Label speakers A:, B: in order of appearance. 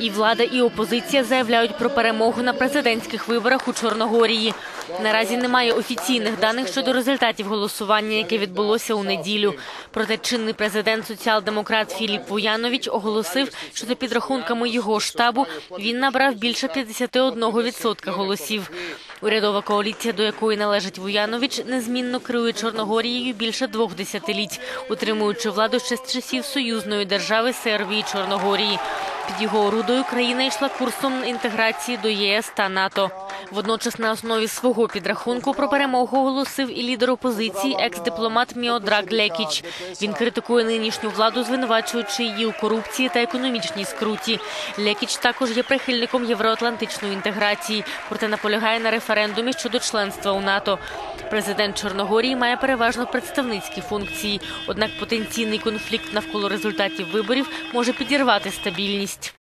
A: І влада, і опозиція заявляють про перемогу на президентських виборах у Чорногорії. Наразі немає офіційних даних щодо результатів голосування, яке відбулося у неділю. Проте чинний президент соціал-демократ Філіп Вуянович оголосив, що за підрахунками його штабу він набрав більше 51% голосів. Урядова коаліція, до якої належить Вуянович, незмінно керує Чорногорією більше двох десятиліть, утримуючи владу ще з часів союзної держави Сербії Чорногорії. Під його орудою країна йшла курсом інтеграції до ЄС та НАТО. Водночас на основі свого підрахунку про перемогу оголосив і лідер опозиції, екс-дипломат Міодраг Лекіч. Він критикує нинішню владу, звинувачуючи її у корупції та економічній скруті. Лекіч також є прихильником євроатлантичної інтеграції, проте наполягає на референдумі щодо членства у НАТО. Президент Чорногорії має переважно представницькі функції, однак потенційний конфлікт навколо результатів виборів може підірвати стабільність.